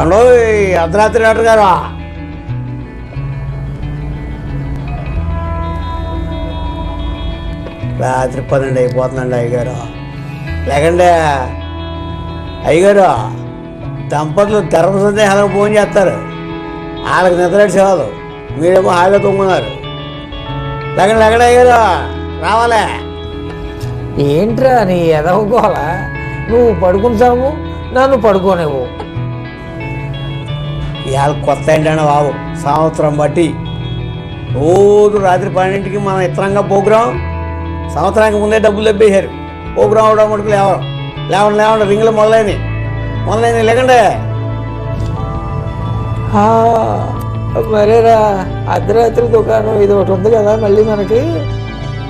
ఏమో అర్ధరాత్రి డాక్టర్ గారు? రాత్రి పన్నెండు అయిపోతుందండి అయ్యగారు. లేకండి అయ్యగారు దంపతులు ధర్మ సందేహాలకు ఫోన్ చేస్తారు. వాళ్ళకి నిద్ర మీరేమో హాయిగా తొంగున్నారు లేకండి లేకండి అయ్యగారు రావాలే. ఏంట్రా నీ ఎదవగోల? నువ్వు పడుకుంటావు నన్ను పడుకోనివ్వు. ఇవాళ కొత్త ఏంటంటే బాబు సంవత్సరం బట్టి రోజు రాత్రి పన్నెండింటికి మనం ఇతరంగా ప్రోగ్రాం సంవత్సరానికి ముందే డబ్బులు తెప్పేశారు ప్రోగ్రాం అవడం మటుకు లేవడం. లేవండి లేవండి రింగులు మొదలైనవి మొదలైనవి లేకండి. మరేరా అర్ధరాత్రి దుకాణం ఇది ఒకటి ఉంది కదా మళ్ళీ మనకి?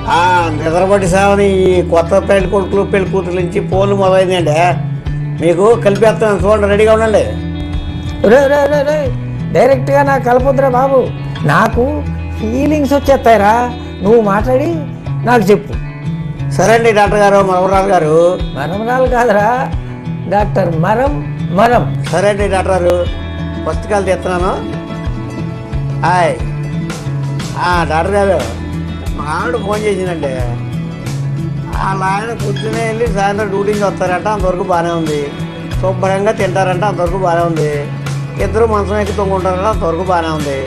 ఆ, నిద్రపట్టి సావని ఈ కొత్త పెళ్ళి కొడుకులు పెళ్ళి కూతురు నుంచి ఫోన్లు మొదలైందండి మీకు కలిపేస్తాను. చూడండి రెడీగా ఉండండి. రే రే రే రే. డైరెక్ట్గా నాకు కలపొద్దురా బాబు. నాకు ఫీలింగ్స్ వచ్చేస్తాయిరా. నువ్వు మాట్లాడి నాకు చెప్పు. సరే అండి డాక్టర్ గారు మనవరాలు గారు. మరమరాలు కాదురా. డాక్టర్ మరం మరం. సరే అండి డాక్టర్ గారు. పుస్తకాలు తెస్తున్నాను. హాయ్. ఆ, డాక్టర్ గారు మా ఆవిడ ఫోన్ చేసిందండి. వాళ్ళ ఆయన పొద్దునే వెళ్ళి సాయంత్రం డ్యూటీకి వస్తారంట అంతవరకు బాగానే ఉంది. శుభ్రంగా తింటారంట అంతవరకు బాగానే ఉంది. ఇద్దరు మంచం ఎక్కి తొంగుంటారంట అంతవరకు బాగానే ఉంది.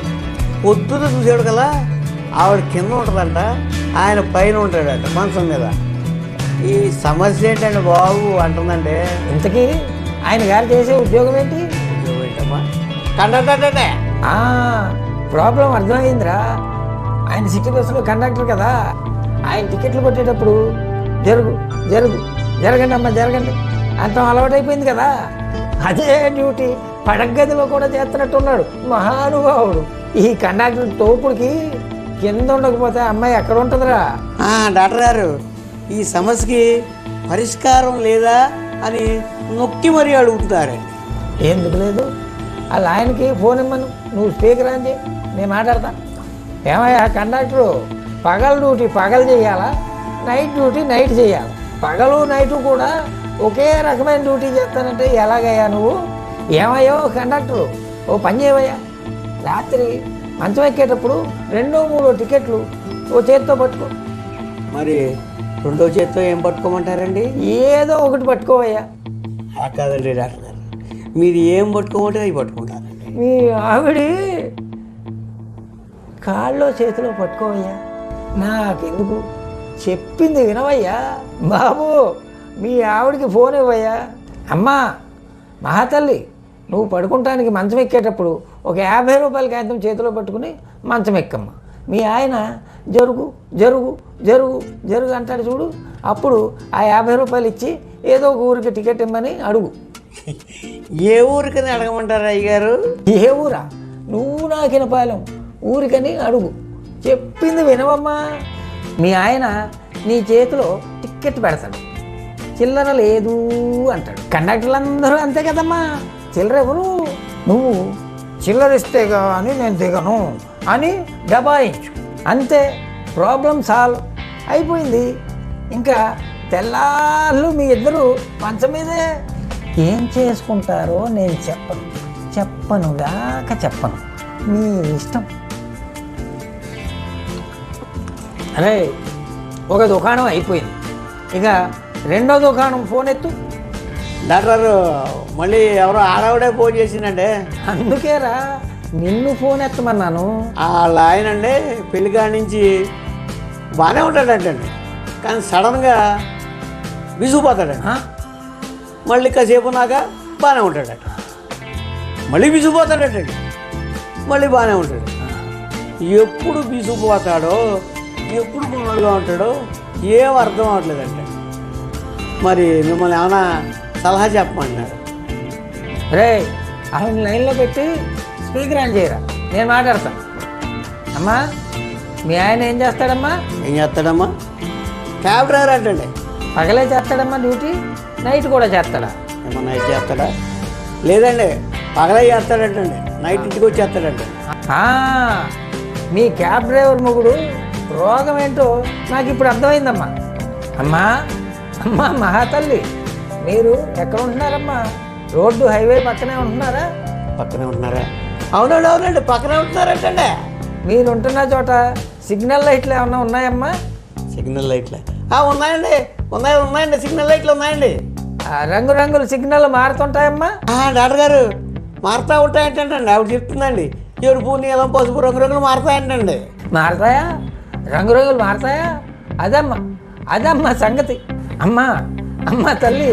పొద్దున చూసాడు కదా ఆవిడ కింద ఉంటుందంట ఆయన పైన ఉంటాడంట మంచం మీద. ఈ సమస్య ఏంటండి బాబు అంటుందండి ఇంతకీ ఆయన గారు చేసే ఉద్యోగం ఏంటి? ఏంటమ్మా? కండక్టర్ ప్రాబ్లం అర్థమైందిరా. ఆయన సిటీ బస్సులో కండక్టర్ కదా ఆయన టికెట్లు కొట్టేటప్పుడు జరుగు జరుగు జరగండి అమ్మా జరగండి. అంతం అలవాటైపోయింది కదా. అదే డ్యూటీ పడగదిలో కూడా చేస్తున్నట్టున్నాడు. మహానుభావుడు. ఈ కండక్టర్ తోపుడికి కింద ఉండకపోతే అమ్మాయి ఎక్కడ ఉంటుందిరా? డాక్టర్ గారు ఈ సమస్యకి పరిష్కారం లేదా అని నొక్కి మరీ అడుగుతున్నారండి. ఎందుకు లేదు? వాళ్ళ ఆయనకి ఫోన్ ఇమ్మను. నువ్వు స్పీకర్ అని చేయి. నేను మాట్లాడతా. ఏమయ్యా కండక్టరు పగల డ్యూటీ పగలు చేయాలా? నైట్ డ్యూటీ నైట్ చేయాలి? పగలు నైటు కూడా ఒకే రకమైన డ్యూటీ చేస్తానంటే ఎలాగయ్యా నువ్వు? ఏమయ్యో కండక్టరు ఓ పని చేయవయ్యా. రాత్రి మంచం ఎక్కేటప్పుడు రెండో మూడో టికెట్లు ఓ చేత్తో పట్టుకో. మరి రెండో చేత్తో ఏం పట్టుకోమంటారండి? ఏదో ఒకటి పట్టుకోవయ్యా. కాదండి డాక్టర్ గారు. మీరు ఏం పట్టుకోమంటే అవి పట్టుకుంటారండి. మీ ఆవిడ కాళ్ళలో చేతిలో పట్టుకోవయ్యా. నాకెందుకు? చెప్పింది వినవయ్యా. బాబు! మీ ఆవిడకి ఫోన్ ఇవ్వయ్యా. అమ్మా మహాతల్లి నువ్వు పడుకుంటానికి మంచం ఎక్కేటప్పుడు ఒక యాభై రూపాయల కాగితం చేతిలో పట్టుకుని మంచం ఎక్కమ్మా. మీ ఆయన జరుగు జరుగు జరుగు జరుగు అంటాడు చూడు. అప్పుడు ఆ యాభై రూపాయలు ఇచ్చి ఏదో ఒక ఊరికి టికెట్ ఇమ్మని అడుగు. ఏ ఊరికని అడగమంటారు అయ్యగారు? ఏ ఊరా? నువ్వు నాకిన పాలెం ఊరికని అడుగు. చెప్పింది వినవమ్మా. మీ ఆయన నీ చేతిలో టిక్కెట్ పెడతాడు. చిల్లర లేదు అంటాడు. కండక్టర్లు అందరూ అంతే కదమ్మా. చిల్లర ఎవరు? నువ్వు. చిల్లర ఇస్తే కానీ నేను దిగను అని దబాయించు. అంతే. Problem solve. అయిపోయింది. ఇంకా తెల్లాళ్ళు మీ ఇద్దరు మంచం మీదే ఏం చేసుకుంటారో నేను చెప్పను. చెప్పనుగాక చెప్పను. మీ ఇష్టం. అరే ఒక దుకాణం అయిపోయింది. ఇక రెండో దుకాణం ఫోన్ ఎత్తు. డాక్టర్ మళ్ళీ ఎవరో ఆడవిడే ఫోన్ చేసిందండి అందుకేరా నిన్ను ఫోన్ ఎత్తమన్నాను. వాళ్ళ ఆయన అండి పెళ్ళి కాడి నుంచి బాగానే ఉంటాడంటండి. కానీ సడన్గా విసుగుపోతాడండి? మళ్ళీ కాసేపు ఉన్నాక బాగానే ఉంటాడట. మళ్ళీ విసుగుపోతాడటండి. మళ్ళీ బాగానే ఉంటాడు. ఎప్పుడు విసుగుపోతాడో ఎప్పుడు మామూలుగా ఉంటాడో ఏం అర్థం అవ్వట్లేదంట మరి మిమ్మల్ని ఏమైనా సలహా చెప్పమంటున్నారు. రే ఆవిడ లైన్లో పెట్టి స్పీకర్ ఆన్ చేయరా? నేను మాట్లాడతాను అమ్మా మీ ఆయన ఏం చేస్తాడమ్మా? ఏం చేస్తాడమ్మా? క్యాబ్ డ్రైవర్ అంటండి. పగలే చేస్తాడమ్మా డ్యూటీ నైట్ కూడా చేస్తాడా? ఏమన్నా నైట్ చేస్తాడా? లేదండి పగలే చేస్తాడంటండి. నైట్ ఇంటికి వచ్చి చేస్తాడంట ఆ, మీ క్యాబ్ డ్రైవర్ మొగుడు రోగం ఏంటో నాకు ఇప్పుడు అర్థమైందమ్మా. అమ్మా అమ్మా మహాతల్లి మీరు ఎక్కడ ఉంటున్నారమ్మా? రోడ్డు హైవే పక్కనే ఉంటున్నారా? పక్కనే ఉంటున్నారా? అవునండి అవునండి పక్కనే ఉంటున్నారంటండి. మీరు ఉంటున్న చోట సిగ్నల్ లైట్లు ఏమన్నా ఉన్నాయమ్మా? సిగ్నల్ లైట్లే. ఆ, ఉన్నాయండి ఉన్నాయి ఉన్నాయండి సిగ్నల్ లైట్లు ఉన్నాయండి. రంగురంగుల సిగ్నల్ మారుతుంటాయమ్మా? డాక్టర్ గారు మారుతా ఉంటాయంటండి ఆవిడ చెప్తుందండి. ఎరుపు నీలం పసుపు రంగు రంగులు మారుతాయంటండి. మారతాయా? రంగురంగులు మారతాయా? అదమ్మా అదమ్మా సంగతి. అమ్మా అమ్మా తల్లి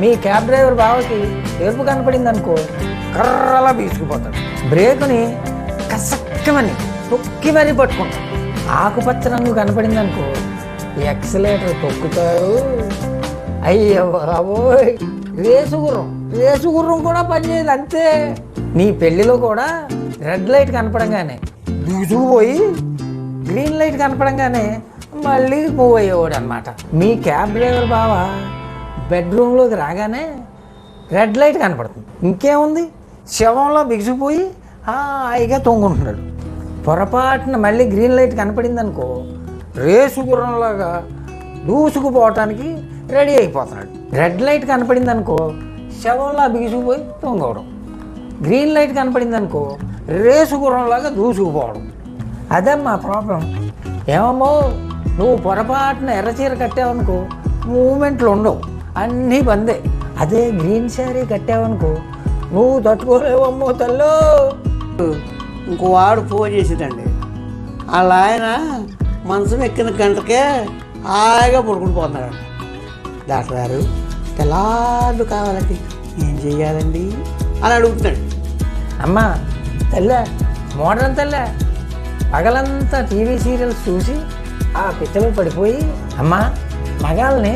మీ క్యాబ్ డ్రైవర్ బావకి ఎరుపు కనపడింది అనుకో కర్రలా బీసుకుపోతాడు. బ్రేకుని కసక్కమని తొక్కి మరీ పట్టుకుంటాడు. ఆకుపచ్చ రంగు కనపడింది అనుకో ఎక్సలేటర్ తొక్కుతారు అయ్యో బాబోయ్ రేసు గుర్రం రేసు గుర్రం కూడా పనిచేయదు అంతే. నీ పెళ్ళిలో కూడా రెడ్ లైట్ కనపడంగానే దూసుకుపోయి గ్రీన్ లైట్ కనపడంగానే మళ్ళీ మూవ్ అయ్యేవాడు అనమాట మీ క్యాబ్ డ్రైవర్ బావ బెడ్రూమ్లోకి రాగానే రెడ్ లైట్ కనపడుతుంది. ఇంకేముంది? శవంలో బిగిసిపోయి హాయిగా తొంగుకుంటున్నాడు పొరపాటున మళ్ళీ గ్రీన్ లైట్ కనపడింది అనుకో రేసు గుర్రంలాగా దూసుకుపోవటానికి రెడీ అయిపోతున్నాడు. రెడ్ లైట్ కనపడింది అనుకో శవంలా బిగిసిపోయి తొంగవడం. గ్రీన్ లైట్ కనపడింది అనుకో రేసు గుర్రంలాగా దూసుకుపోవడం అదే మా ప్రాబ్లం. ఏమమ్మో? నువ్వు పొరపాటున ఎర్రచీర కట్టావనుకో మూమెంట్లు ఉండవు. అన్నీ బందే. అదే గ్రీన్ శారీ కట్టావనుకో నువ్వు తట్టుకోలేవమ్మో తల్లో. ఇంకో వాడు ఫోన్ చేసిందండి. వాళ్ళ ఆయన మనసును ఎక్కిన గంటకే హాయిగా పడుకుని పోతున్నాడు. డాక్టర్ గారు తెల్లార్లు కావాలండి. ఏం చెయ్యాలండి అని అడుగుతున్నాడు. అమ్మా తెల్లే. మోడర్న్ తెల్లే. పగలంతా టీవీ సీరియల్స్ చూసి ఆ పిచ్చలో పడిపోయి అమ్మా మగాల్ని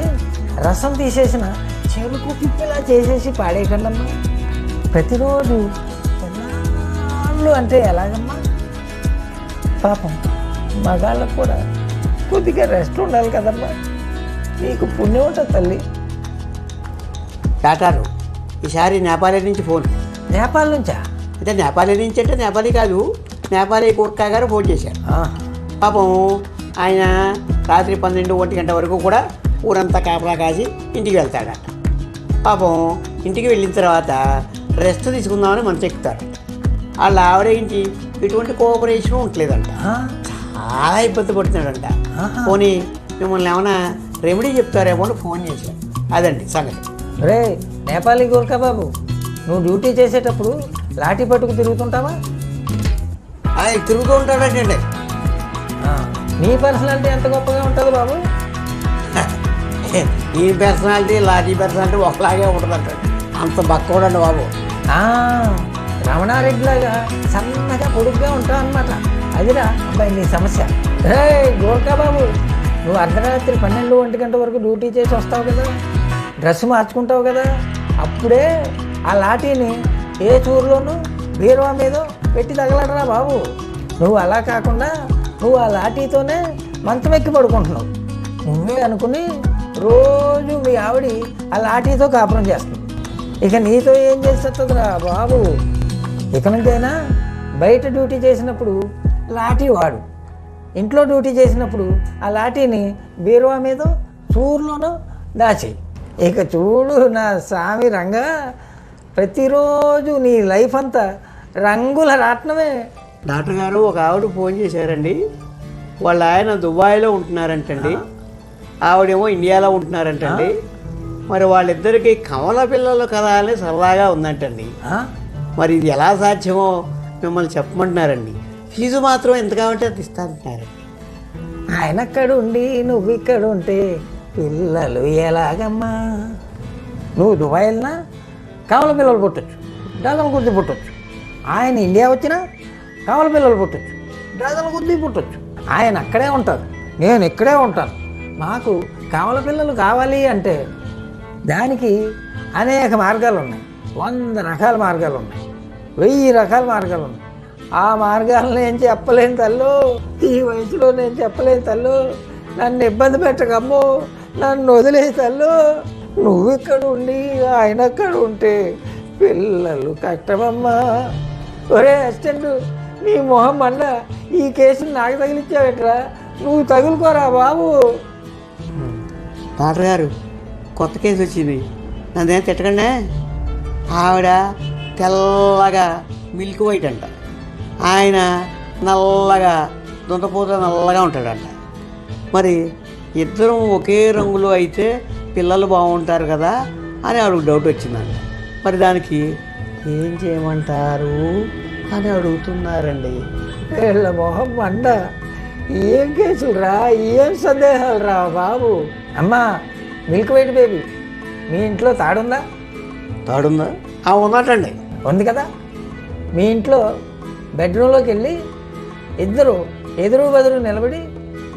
రసం తీసేసిన చెరుకు పిప్పిలా చేసేసి పాడేయకండి అమ్మా ప్రతిరోజు తెల్లాళ్ళు అంటే ఎలాగమ్మా? పాపం మగాళ్ళకు కూడా కొద్దిగా రెస్ట్ ఉండాలి కదమ్మా. నీకు పుణ్యం ఉంటుంది తల్లి. డాక్టారు ఈసారి నేపాలీ నుంచి ఫోన్. నేపాల్ నుంచా? అంటే నేపాలీ నుంచి అంటే నేపాలీ కాదు నేపాలీ కూర్కా గారు ఫోన్ చేశారు. పాపం ఆయన రాత్రి పన్నెండు ఒంటి గంట వరకు కూడా ఊరంతా కాపలా కాసి ఇంటికి వెళ్తాడట పాపం ఇంటికి వెళ్ళిన తర్వాత రెస్ట్ తీసుకుందామని మనసు ఎక్కుతారు వాళ్ళ ఆవిడ ఏంటి? ఎటువంటి కోఆపరేషన్ ఉండలేదంట ఆ, చాలా ఇబ్బంది పడుతున్నాడంట. పోనీ మిమ్మల్ని ఏమైనా రెమెడీ చెప్తారేమో అని ఫోన్ చేశారు అదండి సంగతి. రే నేపాలీ గోర్ఖా బాబు నువ్వు డ్యూటీ చేసేటప్పుడు లాఠీ పట్టుకు తిరుగుతుంటావా? తిరుగుతూ ఉంటాడంటండి. ఆ, నీ పర్సనాలిటీ ఎంత గొప్పగా ఉంటుంది బాబు? ఈ పర్సనాలిటీ లాఠీ పర్సనాలిటీ ఒకలాగే ఉంటుందంట. అంత బక్కోడండి బాబు. రమణారెడ్డిలాగా సన్నగా పొడుగ్గా ఉంటావు అనమాట అదిరా అబ్బాయి నీ సమస్య. రే గోర్ఖా బాబు నువ్వు అర్ధరాత్రి పన్నెండు ఒంటి గంట వరకు డ్యూటీ చేసి వస్తావు కదా? డ్రెస్ మార్చుకుంటావు కదా? అప్పుడే ఆ లాఠీని ఏ చూరులోనూ బీరువా మీద పెట్టి తగలడరా బాబు. నువ్వు అలా కాకుండా నువ్వు ఆ లాఠీతోనే మంచం ఎక్కి పడుకుంటున్నావు. నువ్వే అనుకుని రోజు మీ ఆవిడి ఆ లాఠీతో కాపురం చేస్తుంది. ఇక నీతో ఏం చేస్తుందిరా బాబు? ఇక నుంచైనా బయట డ్యూటీ చేసినప్పుడు లాఠీ వాడు. ఇంట్లో డ్యూటీ చేసినప్పుడు ఆ లాఠీని బీరువా మీద చూరులోనూ దాచేయి. ఇక చూడు నా స్వామి రంగా ప్రతిరోజు నీ లైఫ్ అంతా రంగుల రాట్నమే. డాక్టర్ గారు ఒక ఆవిడ ఫోన్ చేశారండి. వాళ్ళ ఆయన దుబాయ్లో ఉంటున్నారంటండి. ఆవిడేమో ఇండియాలో ఉంటున్నారంటండి. మరి వాళ్ళిద్దరికి కమల పిల్లలు కదా అని సరదాగా ఉందంటండి? మరి ఇది ఎలా సాధ్యమో మిమ్మల్ని చెప్పమంటున్నారండి. ఫీజు మాత్రం ఎంత కావాలంటే అది ఇస్తానంటున్నారు ఆయన అక్కడ ఉండి నువ్వు ఇక్కడ ఉంటే పిల్లలు ఎలాగమ్మా? నువ్వు దుబాయ్ వెళ్ళినా కావల పిల్లలు పుట్టచ్చు డజన్ కొద్ది పుట్టచ్చు. ఆయన ఇండియా వచ్చినా కావల పిల్లలు పుట్టచ్చు. డజన్ కొద్ది పుట్టచ్చు. ఆయన అక్కడే ఉంటారు. నేను ఇక్కడే ఉంటాను. మాకు కావల పిల్లలు కావాలి అంటే దానికి అనేక మార్గాలు ఉన్నాయి. వంద రకాల మార్గాలు ఉన్నాయి. వెయ్యి రకాల మార్గాలు ఉన్నాయి. ఆ మార్గాలను నేను చెప్పలేను తల్లు. ఈ వయసులో నేను చెప్పలేను తల్లు. నన్ను ఇబ్బంది పెట్టకమ్మో. నన్ను వదిలే తల్లు. నువ్వు ఇక్కడ ఉండి ఆయన అక్కడ ఉంటే పిల్లలు కష్టమమ్మా. ఒరే అసిస్టెంట్ నీ మొహం అన్న ఈ కేసుని నాకు తగిలిచ్చావేట్రా? నువ్వు తగులుకోరా బాబు. డాక్టర్ గారు కొత్త కేసు వచ్చింది. నన్నేం తిట్టకండి. ఆవిడ తెల్లగా మిల్క్ వైట్ అంట. ఆయన నల్లగా దుంతపూత నల్లగా ఉంటాడంట. మరి ఇద్దరం ఒకే రంగులో అయితే పిల్లలు బాగుంటారు కదా అని ఆవిడకు డౌట్ వచ్చిందంట. మరి దానికి ఏం చేయమంటారు? అని అడుగుతున్నారండి. వీళ్ళ మొహం మండ. ఏం కేసులు రా? ఏం సందేహాలు రా బాబు? అమ్మా మిల్క్ వైట్ బేబీ మీ ఇంట్లో తాడుందా? తాడుందా? ఆ ఉన్నట్టండి ఉంది కదా? మీ ఇంట్లో బెడ్రూమ్లోకి వెళ్ళి ఇద్దరు ఎదురు బెదురు నిలబడి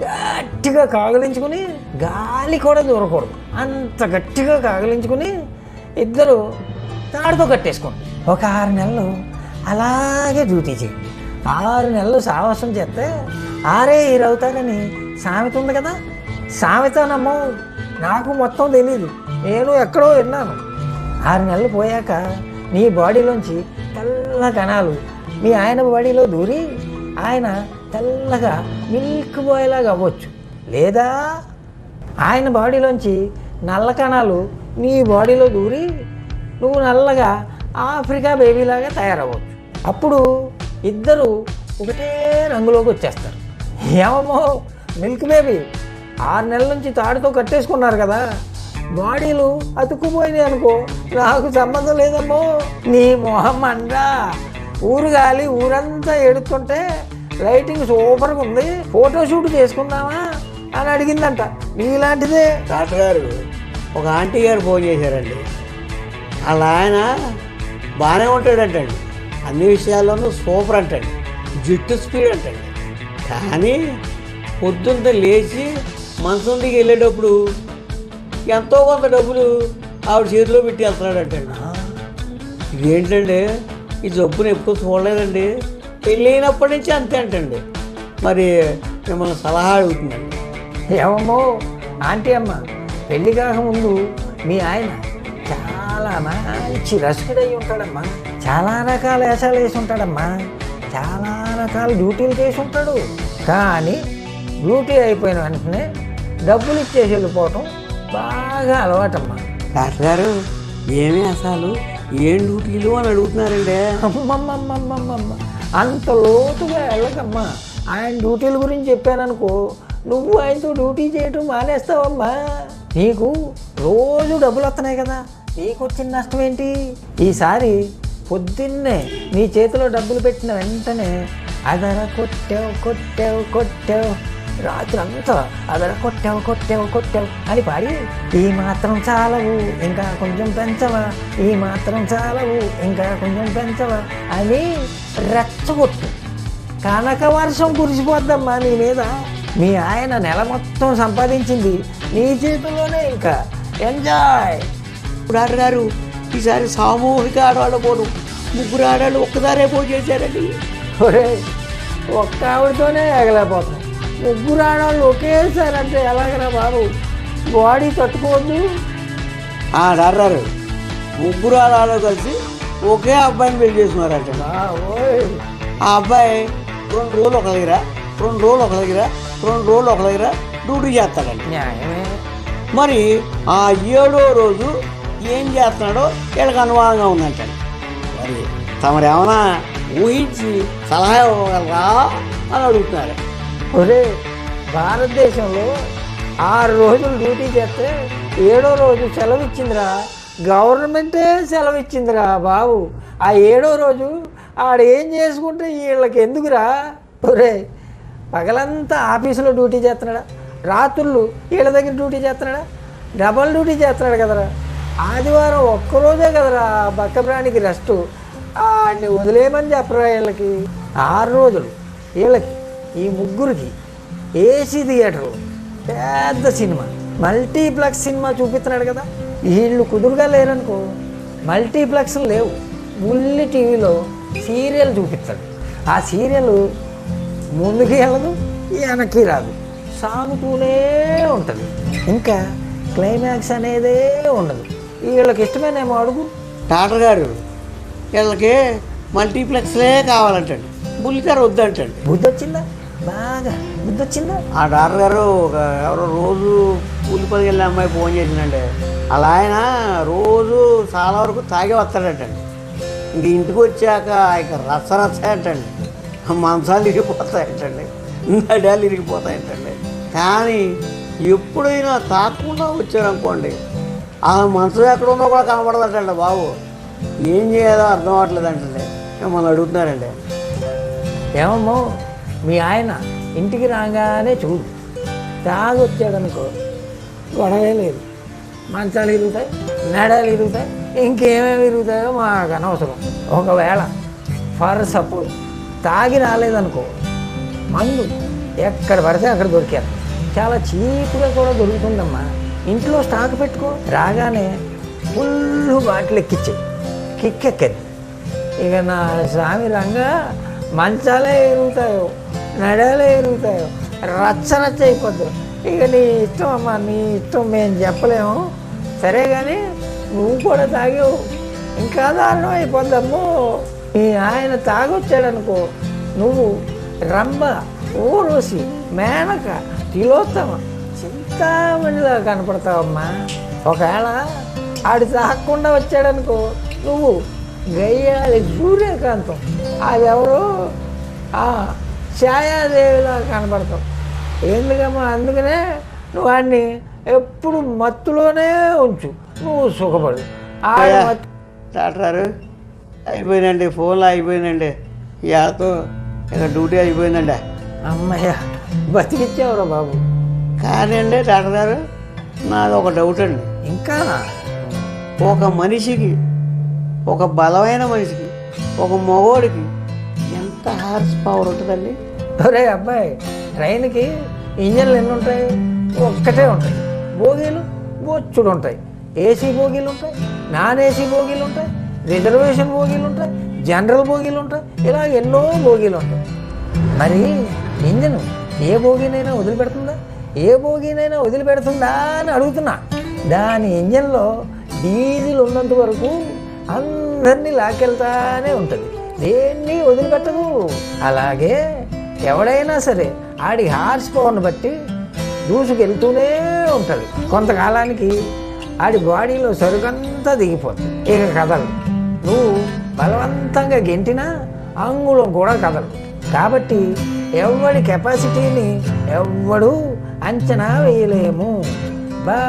గట్టిగా కాగలించుకుని గాలి కూడా దూరకూడదు. అంత గట్టిగా కాగలించుకుని ఇద్దరు తాడుతో కట్టేసుకోండి. ఒక ఆరు నెలలు అలాగే డ్యూటీ చేయండి ఆరు నెలలు సాహసం చేస్తే ఆరే ఈరవుతారని సామెత ఉంది కదా? సామెత సామెతనమ్మో నాకు మొత్తం తెలీదు. నేను ఎక్కడో విన్నాను. ఆరు నెలలు పోయాక నీ బాడీలోంచి తెల్ల కణాలు మీ ఆయన బాడీలో దూరి ఆయన తెల్లగా మిల్క్ బాయ్లాగా అవ్వచ్చు. లేదా ఆయన బాడీలోంచి నల్ల కణాలు నీ బాడీలో దూరి నువ్వు నల్లగా ఆఫ్రికా బేబీలాగా తయారవ్వచ్చు. అప్పుడు ఇద్దరు ఒకటే రంగులోకి వచ్చేస్తారు. ఏమో మిల్క్ బేబీ ఆరు నెలల నుంచి తాడుతో కట్టేసుకున్నారు కదా. బాడీలు అతుక్కుపోయినాయి అనుకో నాకు సంబంధం లేదమ్మో. నీ మొహం అండా ఊరు గాలి ఊరంతా ఎడుతుంటే లైటింగ్ సూపర్గా ఉంది. ఫోటోషూట్ చేసుకుందామా అని అడిగిందంట. నీలాంటిదే. డాక్టర్ గారు ఒక ఆంటీ గారు ఫోన్ చేశారండి. వాళ్ళ ఆయన బాగానే ఉంటాడంటండి. అన్ని విషయాల్లోనూ సూపర్ అంటండి. జుట్టు స్పీడ్ అంటండి. కానీ పొద్దున్న లేచి మంచం దిగి వెళ్ళేటప్పుడు ఎంతో కొంత డబ్బులు ఆవిడ చేతిలో పెట్టి వెళ్తున్నాడంటండి. ఇదేంటండి? ఈ జబ్బుని ఎప్పుడు చూడలేదండి. పెళ్ళైనప్పటి నుంచి అంతే అంటండి. మరి మిమ్మల్ని సలహా అడుగుతుందండి ఏమమ్మో ఆంటీ అమ్మ పెళ్ళి కాకముందు మీ ఆయన చాలా మంచి రసికుడై ఉంటాడమ్మా. చాలా రకాల వేషాలు వేసి ఉంటాడమ్మా చాలా రకాల డ్యూటీలు చేసి ఉంటాడు కానీ డ్యూటీ అయిపోయిన వెంటనే డబ్బులు ఇచ్చేసి వెళ్ళిపోవటం బాగా అలవాటమ్మా. డాక్టర్ గారు ఏమి అసలు ఏం డ్యూటీలు అని అడుగుతున్నారండి? అంత లోతుగా వెళ్ళకమ్మా. ఆయన డ్యూటీల గురించి చెప్పాననుకో నువ్వు ఆయనతో డ్యూటీ చేయటం మానేస్తావమ్మా. నీకు రోజు డబ్బులు వస్తున్నాయి కదా. నీకు వచ్చిన నష్టం ఏంటి? ఈసారి పొద్దున్నే నీ చేతిలో డబ్బులు పెట్టిన వెంటనే అదర కొట్టావు కొట్టావు కొట్టావు. రాత్రి అంతా అదర కొట్టావు కొట్టావు కొట్టావు అని పాడి ఈ మాత్రం చాలవు ఇంకా కొంచెం పెంచవా? ఈ మాత్రం చాలవు ఇంకా కొంచెం పెంచవా? అని రెచ్చగొట్టు. కనక వర్షం కురిసిపోద్దమ్మా నీ మీద. మీ ఆయన నెల మొత్తం సంపాదించింది. నీ చేతుల్లోనే ఇంకా. ఎంజాయ్ ఇప్పుడు గారు ఈసారి సామూహిక ఆడవాళ్ళ పోను. ముగ్గురు ఆడవాళ్ళు ఒక్కదారే పోటీ చేశారండి. ఒరే ఒక్క ఆవిడతోనే ఎగలేకపోతాం. ముగ్గురు ఆడవాళ్ళు ఒకేసారి అంటే ఎలాగరా బాబు? బాడీ తట్టుకోవద్దు. గారు ముగ్గురు ఆడవాళ్ళు కలిసి ఒకే అబ్బాయిని పెళ్ళి చేసుకున్నారంట. ఓయ్. ఆ అబ్బాయి రెండు రోజులు ఒక దగ్గర రెండు రోజులు ఒక దగ్గర రెండు రోజులు ఒక దగ్గర డ్యూటీ చేస్తాడండి మరి ఆ ఏడో రోజు ఏం చేస్తున్నాడో వీళ్ళకి అనుమానంగా ఉందంటండి. మరి తమరు ఏమైనా ఊహించి సలహా ఇవ్వగలరా అని అడుగుతున్నారు. ఒరే భారతదేశంలో ఆరు రోజులు డ్యూటీ చేస్తే ఏడో రోజు సెలవు ఇచ్చిందిరా గవర్నమెంటే సెలవు ఇచ్చిందిరా బాబు. ఆ ఏడో రోజు ఆడ ఏం చేసుకుంటే వీళ్ళకి ఎందుకురా? ఒరే పగలంతా ఆఫీసులో డ్యూటీ చేస్తున్నాడా? రాత్రులు వీళ్ళ దగ్గర డ్యూటీ చేస్తున్నాడా? డబల్ డ్యూటీ చేస్తున్నాడు కదరా. ఆదివారం ఒక్కరోజే కదరా బక్క ప్రాణికి రెస్ట్. ఆడిని వదిలేయమని చెప్పరా వీళ్ళకి? ఆరు రోజులు. వీళ్ళకి ఈ ముగ్గురికి ఏసీ థియేటర్ పెద్ద సినిమా. మల్టీప్లెక్స్ సినిమా చూపిస్తున్నాడు కదా. వీళ్ళు కుదురుగా లేరనుకో మల్టీప్లెక్స్ లేవు. ఉల్లి టీవీలో సీరియల్ చూపిస్తాడు. ఆ సీరియల్ ముందుకి వెళ్ళదు వెనక్కి రాదు. సాగుతూనే ఉంటుంది. ఇంకా క్లైమాక్స్ అనేదే ఉండదు. వీళ్ళకి ఇష్టమేనేమో అడుగు. డాక్టర్ గారు వీళ్ళకి మల్టీప్లెక్స్లే కావాలంటండి. బుల్లితెర వద్దంటండి. బుద్ధి వచ్చిందా బాగా బుద్ధి వచ్చిందా ఆ డాక్టర్ గారు ఒక ఎవరో రోజు కూలి పనికి వెళ్ళిన అమ్మాయి ఫోన్ చేసిందండి. అలా ఆయన రోజు చాలా వరకు తాగే వస్తాడటండి. ఇంక ఇంటికి వచ్చాక ఇక రచ్చ రచ్చ అంటండి. మంచాలు ఇరిగిపోతాయంటండి. నడాలు ఇరిగిపోతాయంటండి. కానీ ఎప్పుడైనా తాకుండా వచ్చారనుకోండి ఆ మనసులో ఎక్కడ కూడా కనబడదటండి బాబు. ఏం చేయాలో అర్థం అవ్వట్లేదంటండి. మిమ్మల్ని అడుగుతున్నారండి. ఏమమ్మో మీ ఆయన ఇంటికి రాగానే చూడు. తాగి వచ్చాడనుకో గొడవే లేదు. మంచాలు ఇరుగుతాయి మేడాలు ఇరుగుతాయి ఇంకేమేమి ఇరుగుతాయో మాకు అనవసరం. ఒకవేళ ఫర్ సపోజ్ తాగి రాలేదనుకో మందు ఎక్కడ పడితే అక్కడ దొరికారు చాలా చీప్గా కూడా దొరుకుతుందమ్మా. ఇంట్లో స్టాక్ పెట్టుకో. రాగానే ఫుల్ బాటిల్ ఎక్కిచ్చే కిక్కెక్కది ఇక నా స్వామి రంగా మంచాలే ఎరుగుతాయో నడాలే ఎరుగుతాయో రచ్చ రచ్చ అయిపోద్దు. ఇక నీ ఇష్టం అమ్మా నీ ఇష్టం మేము చెప్పలేము. సరే కానీ నువ్వు కూడా తాగావు. ఇంకా దారుణం అయిపోద్దమ్మో ఈ ఆయన తాగొచ్చాడనుకో నువ్వు రంభ ఊరోసి మేనక తిలోత్తమ చింతామణిలా కనపడతావమ్మా. ఒకవేళ ఆడు తాగకుండా వచ్చాడనుకో నువ్వు గయ్యాలి సూర్యకాంతం. అదెవరు ఆ ఛాయాదేవిలా కనపడతావు. ఎందుకమ్మా? అందుకనే నువ్వు వాడిని ఎప్పుడు మత్తులోనే ఉంచు. నువ్వు సుఖపడు. డాక్టర్ గారు అయిపోయిందండి ఫోన్లో అయిపోయిందండి. ఇవాళతో ఇక డ్యూటీ అయిపోయిందండి. అమ్మయ్య బతికిచ్చావురా బాబు. కానీ అండి డాక్టర్ గారు. నాది ఒక డౌట్ అండి. ఇంకా? ఒక మనిషికి ఒక బలమైన మనిషికి ఒక మగోడికి ఎంత హార్స్ పవర్ ఉంటుందండి? ఒరే అబ్బాయి ట్రైన్కి ఇంజన్లు ఎన్ని ఉంటాయి? ఒక్కటే ఉంటాయి. బోగీలు బొచ్చుడు ఉంటాయి. ఏసీ బోగీలు ఉంటాయి నాన్ ఏసీ బోగీలు ఉంటాయి రిజర్వేషన్ బోగీలు ఉంటాయి జనరల్ బోగీలు ఉంటాయి ఇలా ఎన్నో బోగీలు ఉంటాయి. మరి ఇంజన్ ఏ బోగీనైనా వదిలిపెడుతుందా? ఏ బోగీనైనా వదిలిపెడుతుందా అని అడుగుతున్నా. దాని ఇంజన్లో డీజిల్ ఉన్నంత వరకు అందరినీ లాక్కెళ్తానే ఉంటుంది. దేన్ని వదిలిపెట్టదు. అలాగే ఎవడైనా సరే ఆడి హార్స్ పవర్ని బట్టి దూసుకెళ్తూనే ఉంటుంది. కొంతకాలానికి ఆడి బాడీలో సరుకంతా దిగిపోతుంది. ఇక కదలు నువ్వు బలవంతంగా గెంటినా అంగుళం కూడా కదలు కాబట్టి ఎవడి కెపాసిటీని ఎవ్వడు అంచనా వేయలేము. బా